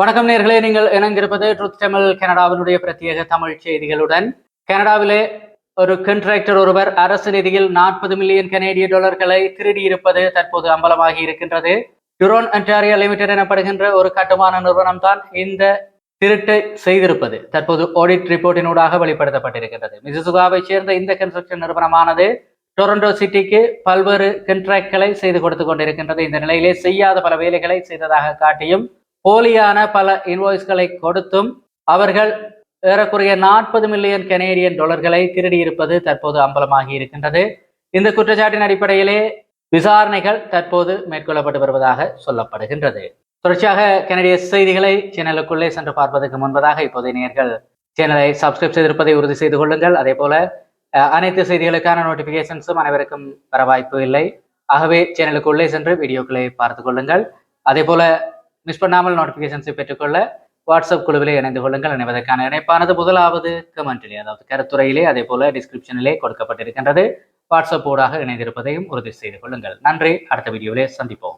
வணக்கம் நேர்களே நீங்கள் இணங்கிருப்பது ட்ரூத் தமிழ் கனடாவினுடைய பிரத்யேக தமிழ் செய்திகளுடன். கனடாவிலே ஒரு கண்ட்ராக்டர் ஒருவர் அரசு நிதியில் நாற்பது மில்லியன் கனேடிய டாலர்களை திருடியிருப்பது தற்போது அம்பலமாகி இருக்கின்றது. டுரோன் அன்டாரியா லிமிடெட் எனப்படுகின்ற ஒரு கட்டுமான நிறுவனம் தான் இந்த திருட்டை செய்திருப்பது. தற்போது ஆடிட் ரிப்போர்ட்டினூடாக வெளிப்படுத்தப்பட்டிருக்கின்றது. மிசிசுகாவைச் சேர்ந்த இந்த கன்ஸ்ட்ரக்ஷன் நிறுவனமானது டொரண்டோ சிட்டிக்கு பல்வேறு கண்ட்ராக்ட்களை செய்து கொடுத்து கொண்டிருக்கின்றது. இந்த நிலையிலே செய்யாத பல வேலைகளை செய்ததாக காட்டியும் போலியான பல இன்வாய்ஸ்களை கொடுத்தும் அவர்கள் ஏறக்குறைய நாற்பது மில்லியன் கனேடியன் டாலர்களை திருடியிருப்பது தற்போது அம்பலமாகி இருக்கின்றது. இந்த குற்றச்சாட்டின் அடிப்படையிலே விசாரணைகள் தற்போது மேற்கொள்ளப்பட்டு வருவதாக சொல்லப்படுகின்றது. தொடர்ச்சியாக கனடிய செய்திகளை சேனலுக்குள்ளே சென்று பார்ப்பதற்கு முன்பதாக இப்போதைய நேர்கள் சேனலை சப்ஸ்கிரைப் செய்திருப்பதை உறுதி செய்து கொள்ளுங்கள். அதே போல அனைத்து செய்திகளுக்கான நோட்டிபிகேஷன்ஸும் அனைவருக்கும் வர வாய்ப்பு இல்லை. ஆகவே சேனலுக்குள்ளே சென்று வீடியோக்களை பார்த்து கொள்ளுங்கள். அதே போல மிஸ் பண்ணாமல் நோட்டிபிகேஷன்ஸை பெற்றுக்கொள்ள வாட்ஸ்அப் குழுவிலே இணைந்து கொள்ளுங்கள். இணைவதற்கான இணைப்பானது முதலாவது கமெண்ட்டிலே அதாவது கருத்துறையிலே அதே போல டிஸ்கிரிப்ஷனிலே கொடுக்கப்பட்டிருக்கின்றது. வாட்ஸ்அப் ஊடாக இணைந்திருப்பதையும் உறுதி செய்து கொள்ளுங்கள். நன்றி. அடுத்த வீடியோவிலே சந்திப்போம்.